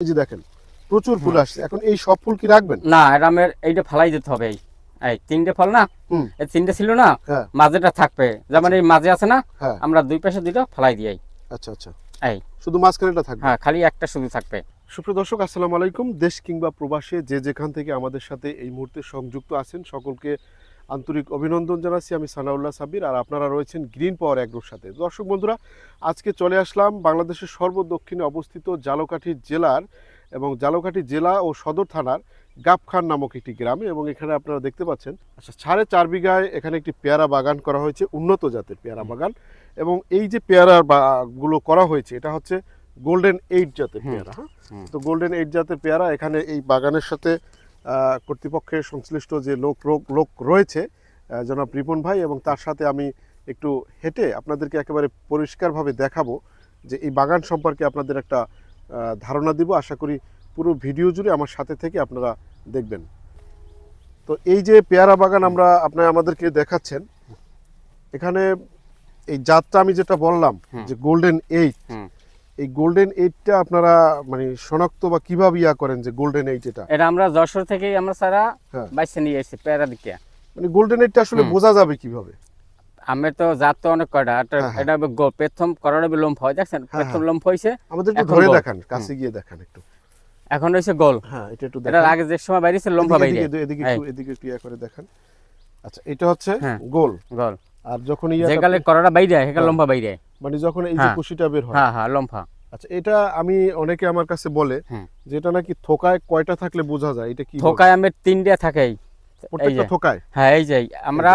এই যে দেখেন প্রচুর ফুল আসছে। এখন এই সব ফুল কি রাখবেন? না এটা এইটা ফালাই দিতে হবে। এই এই তিনটে ফল না? এই তিনটে ছিল না হ্যাঁ। মাঝেটা থাকবে। যেমন এই মাঝে আছে না হ্যাঁ। আমরা দুই পাশে দুইটা ফালাই দিই আচ্ছা আচ্ছা। এই। শুধু মাঝখানেটা থাকবে? হ্যাঁ খালি একটা শুধু থাকবে। সুপ্রিয় দর্শক আসসালামু আলাইকুম। দেশ কিংবা প্রবাসে যে যেখান থেকে আমাদের সাথে এই মুহূর্তে সংযুক্ত আছেন সকলকে আন্তরিক অভিনন্দন জানাচ্ছি আমি সানাউল্লাহ সাবির আর আপনারা রয়েছেন গ্রিন পাওয়ার অ্যাগ্রোর সাথে। দর্শক বন্ধুরা আজকে চলে আসলাম বাংলাদেশের সর্বদক্ষিণে অবস্থিত জালকাঠি জেলার এবং জালকাঠি জেলা ও সদর থানার গাবখান নামক একটি গ্রামে এবং এখানে আপনারা দেখতে পাচ্ছেন আচ্ছা সাড়ে চার বিঘায় এখানে একটি পেয়ারা বাগান করা হয়েছে উন্নত জাতের পেয়ারা বাগান এবং এই যে পেয়ারা বা- গুলো করা হয়েছে এটা হচ্ছে গোল্ডেন এইট জাতের পেয়ারা হ্যাঁ? তো গোল্ডেন এইট জাতের পেয়ারা এখানে এই বাগানের সাথে কর্তৃপক্ষের সংশ্লিষ্ট যে লোক লোক- লোক রয়েছে জনাব রিপন ভাই এবং তার সাথে আমি একটু হেঁটে আপনাদেরকে একেবারে পরিষ্কারভাবে দেখাবো যে এই বাগান সম্পর্কে আপনাদের একটা ধারণা দিব। আশা করি পুরো ভিডিও জুড়ে আমার সাথে থেকে আপনারা দেখবেন। তো এই যে পেয়ারা বাগান আমরা আপনার আমাদেরকে দেখাচ্ছেন এখানে এই জাতটা আমি যেটা বললাম যে গোল্ডেন এইট। এই গোল্ডেন এইটটা আপনারা মানে শনাক্ত বা কীভাবে ইয়া করেন যে গোল্ডেন এইট এটা এটা আমরা যশোর থেকেই আমরা সারা হ্যাঁ। বাইসে নিয়ে এসেছি প্যারা দিকে মানে গোল্ডেন এইটটা আসলে বোঝা যাবে কীভাবে আমের তো জাত তো অনেক কয়টা হ্যাঁ, হ্যাঁ। এটা প্রথম করোনা লম্ফ হয় দেখছেন প্রথম। লম্ফ হয়েছে আমাদের একটু ধরে। দেখান কাছে গিয়ে দেখান একটু এখন হয়েছে গোল হ্যাঁ এটা একটু দেখান আগে যে সময় বাইরেছে লম্ফা এদিকে- বাইরে এদিকে। একটু এদিকে একটু ইয়া করে দেখান আচ্ছা এটা হচ্ছে। গোল গোল আর যখন ইয়া যেকালে করোনা বাইরে হ্যাঁ। লম্ফা বাইরে মানে যখন এই যে হ্যাঁ। কুশিটা বের হয়। হ্যাঁ হ্যাঁ লম্ফা। আচ্ছা এটা আমি অনেকে আমার কাছে বলে হুম। যে এটা নাকি থোকায় কয়টা থাকলে বোঝা যায় এটা কি থোকায় আমের তিনটে থাকে। প্রত্যেকটা। থোকায়? হ্যাঁ এই যে আমরা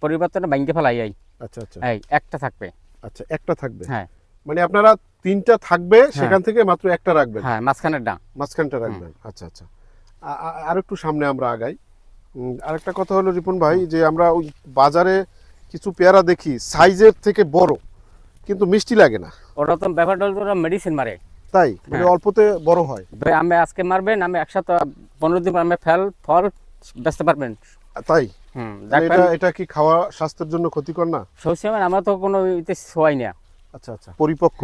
পরিবর্তনে ভাঙ্গে ফেলাই এই। আচ্ছা আচ্ছা। এই একটা থাকবে। আচ্ছা একটা থাকবে। হ্যাঁ। মানে আপনারা তিনটা থাকবে সেখান থেকে মাত্র একটা রাখবেন? হ্যাঁ মাঝখানের ডা মাঝখানটা রাখবেন। আচ্ছা আচ্ছা। আর একটু সামনে আমরা আগাই। আরেকটা কথা হলো রিপন ভাই যে আমরা ওই বাজারে কিছু পেয়ারা দেখি সাইজের থেকে বড়। কিন্তু মিষ্টি লাগে না। ওরা তো ব্যাপারটা ওরা মেডিসিন মারে। তাই? মানে হ্যাঁ। অল্পতে বড় হয়। ভাই, আমি আজকে মারবেন আমি একসাথে পনেরো দিন আমি ফল ফল বেচতে পারবেন। তাই? হুম এটা এটা কি খাওয়া স্বাস্থ্যের জন্য ক্ষতিকর না? সবসময় আমার তো কোনো ইতে সোয়াই না। আচ্ছা আচ্ছা। পরিপক্ক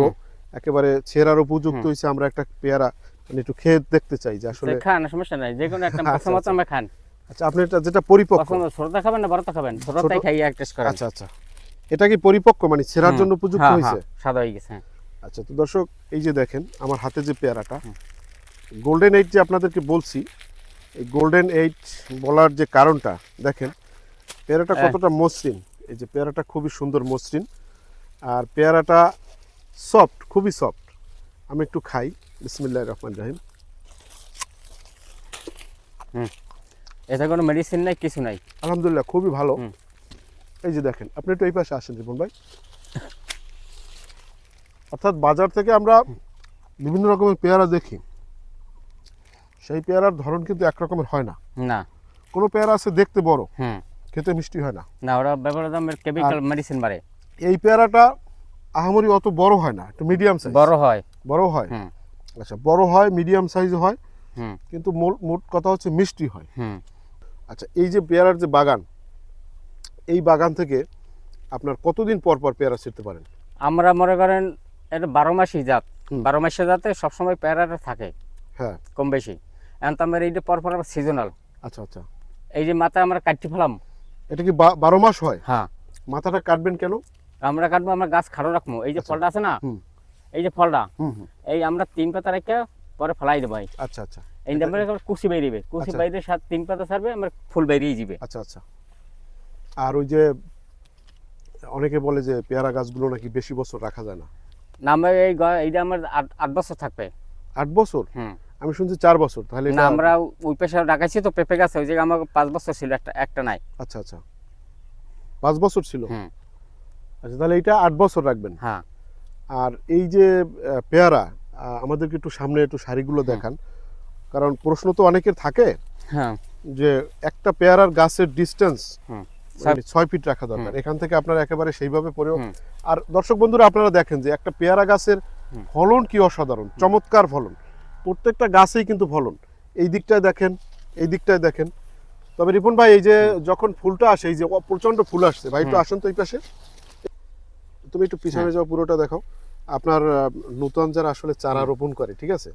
একেবারে ছেঁড়ার উপযুক্ত। হয়েছে আমরা একটা পেয়ারা মানে একটু খেয়ে দেখতে চাই যে আসলে খান সমস্যা নাই। যে কোনো একটা আচ্ছা, পছন্দ মতো আচ্ছা। আমরা খান। আচ্ছা আপনি এটা যেটা পরিপক্ক। ছোটটা খাবেন না বড়টা খাবেন। ছোটটাই ছোট? খাই এক টেস্ট করেন। আচ্ছা আচ্ছা। এটা কি পরিপক্ক? মানে ছেঁড়ার জন্য উপযুক্ত হ্যাঁ, হয়েছে? হ্যাঁ, সাদা হয়ে গেছে হ্যাঁ। আচ্ছা তো দর্শক এই যে দেখেন আমার হাতে যে পেয়ারাটা গোল্ডেন এইট যে আপনাদেরকে বলছি এই গোল্ডেন এইট বলার যে কারণটা দেখেন পেয়ারাটা। কতটা মসৃণ। এই যে পেয়ারাটা খুবই সুন্দর মসৃণ আর পেয়ারাটা সফট খুবই সফট আমি একটু খাই। বিসমিল্লাহ রহমান রাহিম। এটা কোনো মেডিসিন নাই কিছু নাই। আলহামদুলিল্লাহ খুবই ভালো। এই যে দেখেন আপনি একটু এই পাশে আসেন রিপন ভাই। অর্থাৎ বাজার থেকে আমরা বিভিন্ন রকমের পেয়ারা দেখি। সেই পেয়ারার ধরন কিন্তু একরকমের হয় না। না। কোনো পেয়ারা আছে দেখতে বড় হুম। খেতে মিষ্টি হয় না। না ওরা ব্যাপার দামের কেমিক্যাল মেডিসিন মারে এই পেয়ারাটা আহামরি অত বড় হয় না একটু মিডিয়াম সাইজ বড় হয়। বড় হয়। আচ্ছা বড় হয় মিডিয়াম সাইজ হয় কিন্তু মোট কথা হচ্ছে মিষ্টি হয়। আচ্ছা এই যে পেয়ারার যে বাগান এই বাগান থেকে আপনার কতদিন পর পর পেয়ারা ছিঁড়তে পারেন? আমরা মনে করেন এটা বারো মাসই জাত। বারো মাসে জাতে সবসময় প্যারাটা থাকে হ্যাঁ। কম বেশি। এখন তো আমার এইটা পর পর সিজনাল আচ্ছা আচ্ছা। এই যে মাথা আমরা কাটতে ফেলাম। এটা কি বারো মাস হয়? হ্যাঁ। মাথাটা কাটবেন কেন? আমরা কাটবো আমরা গাছ খাড়ো রাখব। এই যে আচ্ছা। ফলটা আছে না? এই যে ফলটা এই আমরা তিন পাতা রেখে পরে ফেলাই দেবো আচ্ছা আচ্ছা। এই আমরা কুচি বেরিয়ে কুচি আচ্ছা। বাইরে সাত তিন পাতা ছাড়বে আমরা ফুল বেরিয়ে যাবে আচ্ছা আচ্ছা। আর ওই যে অনেকে বলে যে পেয়ারা গাছগুলো নাকি বেশি বছর রাখা যায় না। না আমরা এই গ- এইটা আমার আট আট বছর থাকবে। আট বছর? হুম। আমি শুনছি চার বছর তাহলে না এটা- আমরা ওই পেশা ডাকাইছি তো পেঁপে গাছ ওই জায়গায় আমার পাঁচ বছর ছিল একটা একটা নাই। আচ্ছা আচ্ছা। পাঁচ বছর ছিল? হুম। আচ্ছা তাহলে এটা আট বছর রাখবেন। হ্যাঁ। আর এই যে আহ, পেয়ারা আহ, আমাদেরকে একটু সামনে একটু শাড়িগুলো দেখান। কারণ প্রশ্ন তো অনেকের থাকে হ্যাঁ। যে একটা পেয়ারার গাছের ডিস্টেন্স হুম। ছয় ফিট রাখা দরকার। এখান থেকে আপনারা একেবারে সেইভাবে পরেও আর দর্শক বন্ধুরা আপনারা দেখেন যে একটা পেয়ারা গাছের ফলন কি অসাধারণ চমৎকার ফলন। প্রত্যেকটা গাছেই কিন্তু ফলন। এই দিকটায় দেখেন এই দিকটায় দেখেন। তবে রিপন ভাই এই যে যখন ফুলটা আসে এই যে প্রচণ্ড ফুল আসছে ভাই একটু। আসেন তো এই পাশে। তুমি একটু পিছনে হ্যাঁ। যাও পুরোটা দেখাও আপনার নূতন যারা আসলে চারা রোপণ করে ঠিক আছে?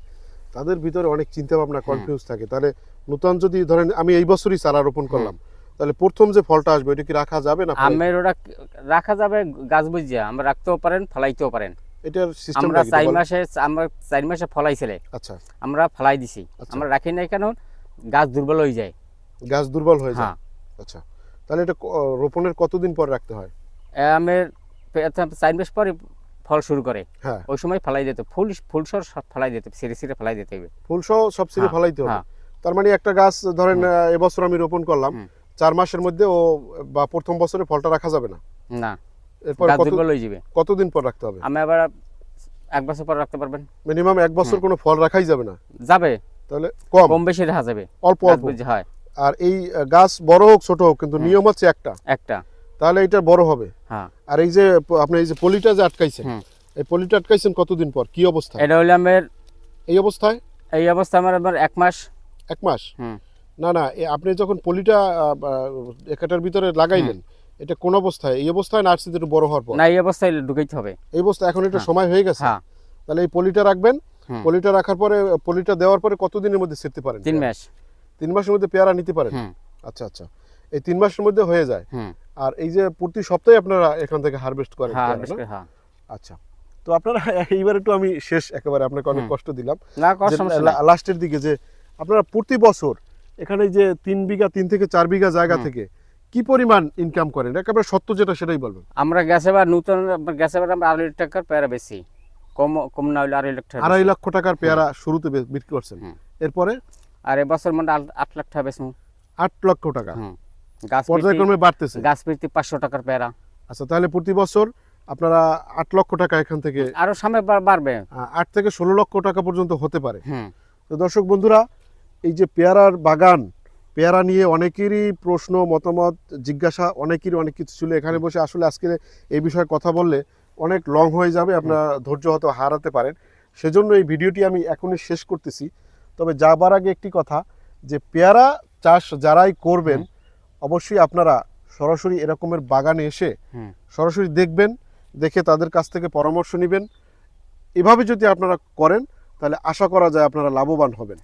তাদের ভিতরে অনেক চিন্তা ভাবনা কনফিউজ থাকে। তাহলে নতুন যদি ধরেন আমি এই বছরই চারা রোপণ করলাম। তাহলে প্রথম যে ফলটা আসবে এটা কি রাখা যাবে না আমের ওটা রাখা যাবে গাছ বুঝিয়া। আমরা রাখতেও পারেন ফলাইতেও পারেন। এটার সিস্টেম আমরা চার মাসে আমরা চার মাসে ফলাইছিলে আচ্ছা। আমরা ফলাই দিছি। আচ্ছা। আমরা রাখি নাই কেন? গাছ দুর্বল হয়ে যায়। গাছ দুর্বল হয়ে যায়? হ্যাঁ। আচ্ছা। তাহলে এটা রোপণের কতদিন পর রাখতে হয়? আমের চার মাস পরে ফল শুরু করে। হ্যাঁ। ওই সময় ফলাই দিতে ফুল ফুল সর সব ফলাই দিতে সিঁড়ে সিঁড়ে ফলাই দিতে হবে। ফুল সহ সব সিঁড়ি হ্যাঁ, ফলাইতে হবে। হ্যাঁ। তার মানে একটা গাছ ধরেন এবছর আমি রোপণ করলাম। চার মাসের মধ্যে ও বা প্রথম বছরে ফলটা রাখা যাবে না। না এরপর কত যাবে। কতদিন পর রাখতে হবে? আমি আবার এক বছর পর রাখতে পারবেন। মিনিমাম এক বছর কোনো ফল রাখাই যাবে না। যাবে। তাহলে কম। কম বেশি রাখা যাবে। অল্প অল্প। হয়। আর এই গাছ বড় হোক ছোট হোক কিন্তু নিয়ম হচ্ছে একটা। একটা। তাহলে এটা বড় হবে। হ্যাঁ। আর এই যে আপনি এই যে পলিটা যে আটকাইছেন এই পলিটা আটকাইছেন কতদিন পর? কি অবস্থা? এটা হইলে আমার এই অবস্থায়? এই অবস্থা আমার আবার এক মাস। এক মাস? হুম। না না আপনি যখন পলিটা একাটার ভিতরে লাগাইলেন এটা কোন অবস্থায়? এই অবস্থায় না আসছে একটু বড় হওয়ার পর? না এই অবস্থায় ঢুকাইতে হবে। এই অবস্থা এখন এটা হ্যাঁ। সময় হয়ে গেছে। হ্যাঁ। তাহলে এই পলিটা রাখবেন। পলিটা রাখার পরে পলিটা দেওয়ার পরে কতদিনের মধ্যে ছিঁড়তে পারেন? তিন মাস। তিন মাসের মধ্যে পেয়ারা নিতে পারেন? আচ্ছা আচ্ছা। এই তিন মাসের মধ্যে হয়ে যায়। আর এই যে প্রতি সপ্তাহে আপনারা এখান থেকে হারভেস্ট করেন হ্যাঁ আচ্ছা। তো আপনারা এইবার একটু আমি শেষ একেবারে আপনাকে অনেক কষ্ট দিলাম। না কষ্ট সমস্যা লাস্টের দিকে যে আপনারা প্রতি বছর এখানে যে তিন বিঘা তিন থেকে চার বিঘা জায়গা থেকে কি পরিমাণ ইনকাম করেন? একেবারে সত্য যেটা সেটাই বলবেন। আমরা গ্যাসে বা নতুন গ্যাসে বার আমরা আড়াই লাখ টাকার পেয়ারা বেশি কম কম না হলে আড়াই লাখ টাকা আড়াই লক্ষ টাকার পেয়ারা শুরুতে বিক্রি করছেন। এরপরে? আর এবছর মানে আট- লাখ টাকা বেশি আট লক্ষ টাকা। গাছ পর্যায়ক্রমে বাড়তেছে। গাছ প্রতি পাঁচশো টাকার পেয়ারা। আচ্ছা তাহলে প্রতি বছর আপনারা আট লক্ষ টাকা এখান থেকে আরও সামনে বাড়বে। আট থেকে ষোলো লক্ষ টাকা পর্যন্ত হতে পারে। তো দর্শক বন্ধুরা এই যে পেয়ারার বাগান পেয়ারা নিয়ে অনেকেরই প্রশ্ন মতামত জিজ্ঞাসা অনেকেরই অনেক কিছু ছিল। এখানে বসে আসলে আজকে এই বিষয়ে কথা বললে অনেক লং হয়ে যাবে আপনারা ধৈর্য হয়তো হারাতে পারেন। সেজন্য এই ভিডিওটি আমি এখনই শেষ করতেছি। তবে যাবার আগে একটি কথা যে পেয়ারা চাষ যারাই করবেন অবশ্যই আপনারা সরাসরি এরকমের বাগানে এসে সরাসরি দেখবেন দেখে তাদের কাছ থেকে পরামর্শ নেবেন। এভাবে যদি আপনারা করেন তাহলে আশা করা যায় আপনারা লাভবান হবেন।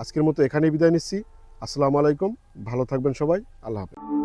আজকের মতো এখানেই বিদায় নিচ্ছি। আসসালামু আলাইকুম। ভালো থাকবেন সবাই। আল্লাহ হাফেজ।